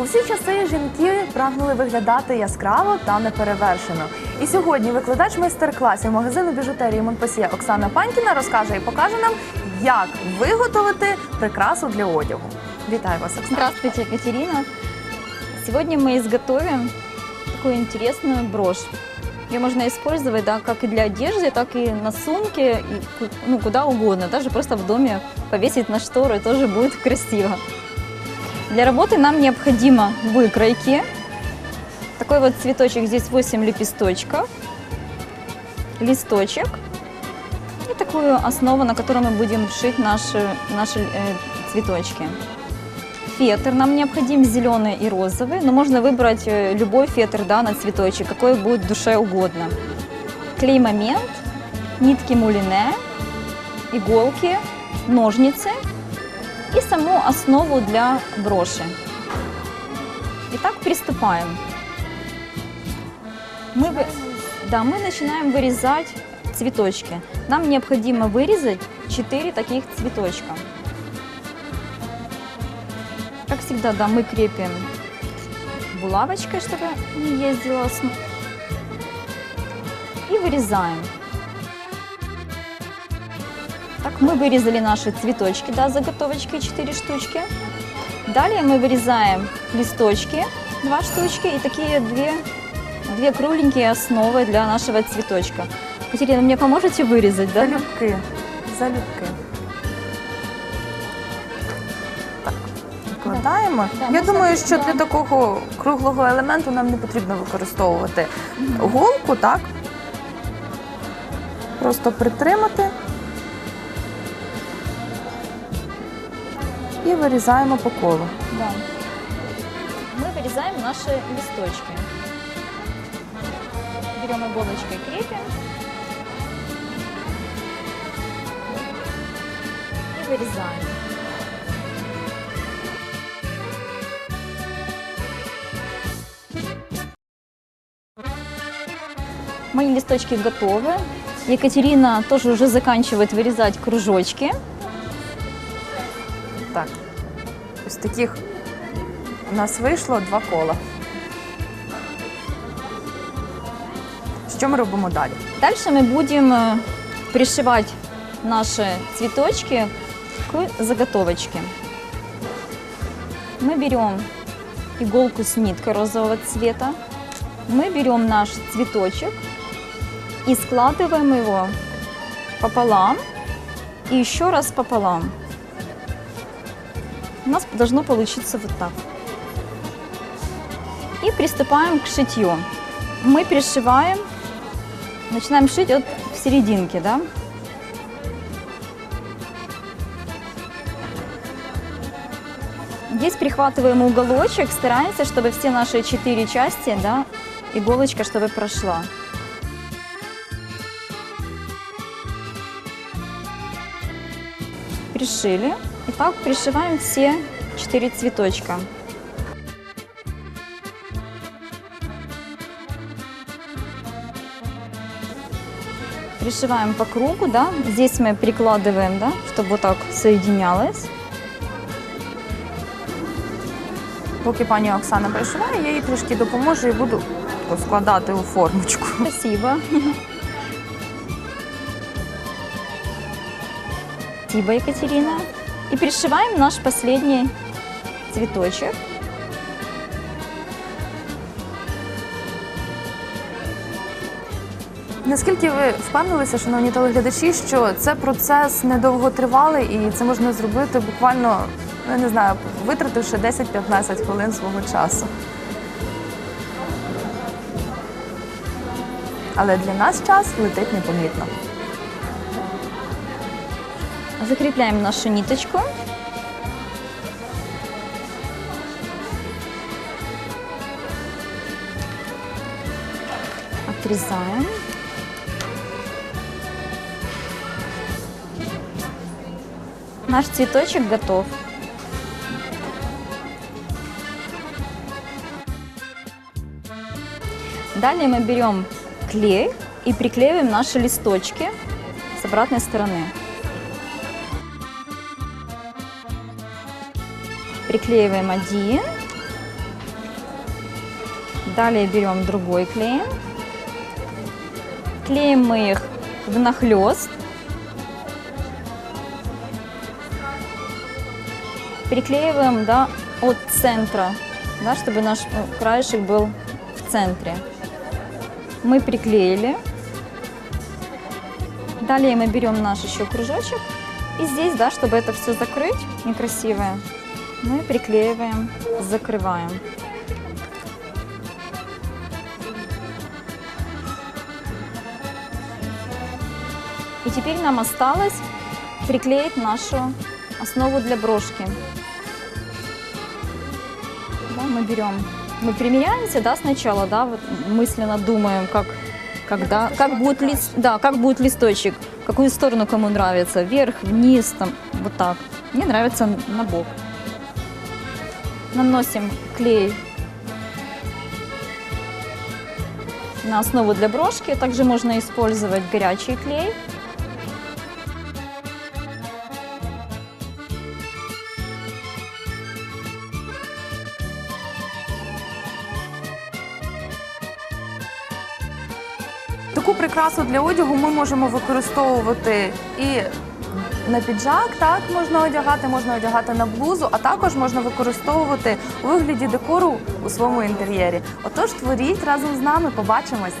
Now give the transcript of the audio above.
У всі часи жінки прагнули виглядати яскраво та неперевершено. І сьогодні викладач майстер-класів магазину біжутерії Монпасія Оксана Панькіна розкаже і покаже нам, як виготовити прикрасу для одягу. Вітаю вас, Оксана. Здравствуйте, Екатерина. Сегодня мы изготовим такую интересную брошь. Ее можно использовать да, как и для одежды, так и на сумке, и ку- ну, куда угодно. Даже просто в доме повесить на шторы тоже будет красиво. Для работы нам необходимо выкройки. Такой вот цветочек, здесь 8 лепесточков, листочек и такую основу, на которой мы будем шить наши, наши э, цветочки. Фетр нам необходим зеленый и розовый, но можно выбрать э, любой фетр да, на цветочек, какой будет душе угодно. Клей момент, нитки мулине, иголки, ножницы и саму основу для броши. Итак, приступаем. Мы, да, мы начинаем вырезать цветочки. Нам необходимо вырезать 4 таких цветочка. Как всегда, да, мы крепим булавочкой, чтобы не ездила. И вырезаем. Так, мы вырезали наши цветочки, да, заготовочки 4 штучки. Далее мы вырезаем листочки, 2 штучки, и такие две, две кругленькие основы для нашего цветочка. Катерина, мне поможете вырезать, да? Залюбки. Залюбки. Так, викладаємо. Да, Я можна думаю, що да. для такого круглого елементу нам не потрібно використовувати голку, так? Просто притримати. І вирізаємо по колу. Да. Мы вырезаем наши листочки. Берем иголочкой, крепим. И вырезаем. Мои листочки готовы. Екатерина тоже уже заканчивает вырезать кружочки. Так. Ось таких у нас вийшло два кола. Що ми робимо далі? Дальше мы будем э, пришивать наши цветочки к заготовочке. Мы берем иголку с ниткой розового цвета. Мы берем наш цветочек и складываем его пополам и еще раз пополам. У нас должно получиться вот так. И приступаем к шитью. Мы пришиваем Начинаем шить от серединки, да? Здесь прихватываем уголочек, стараемся, чтобы все наши четыре части, да, иголочка, чтобы прошла. Пришили. И так пришиваем все четыре цветочка. Пришиваем по кругу, да. Здесь мы прикладываем, да, чтобы вот так соединялось. Поки пані Оксана пришиває, я їй трішки допоможу і буду складати у формочку. Спасибо. Спасибо, Екатерина. И пришиваем наш последний цветочек. Наскільки ви впевнилися, шановні телеглядачі, що це процес недовготривалий і це можна зробити буквально, ну, я не знаю, витративши 10-15 хвилин свого часу. Але для нас час летить непомітно. Закрепляем нашу ниточку. Отрезаем. Наш цветочек готов. Далее мы берем клей и приклеиваем наши листочки с обратной стороны. Приклеиваем один, Далее берем другой клей. Клеим мы их внахлёст. Приклеиваем да, от центра, да, чтобы наш ну, краешек был в центре. Мы приклеили. Далее мы берем наш еще кружочек. И здесь, да, чтобы это все закрыть, некрасивое, мы приклеиваем, закрываем. И теперь нам осталось приклеить нашу основу для брошки. Да, мы берем, мы примеряемся, да, сначала, да, вот мысленно думаем, как, когда, как будет лист, да, как будет листочек, какую сторону кому нравится, вверх, вниз, там, вот так. Мне нравится на бок. Наносим клей на основу для брошки. Также можно использовать горячий клей. Таку прикрасу для одягу ми можемо використовувати і на піджак, так можна одягати, можна одягати на блузу, а також можна використовувати у вигляді декору у своєму інтер'єрі. Отож, творіть разом з нами, побачимось.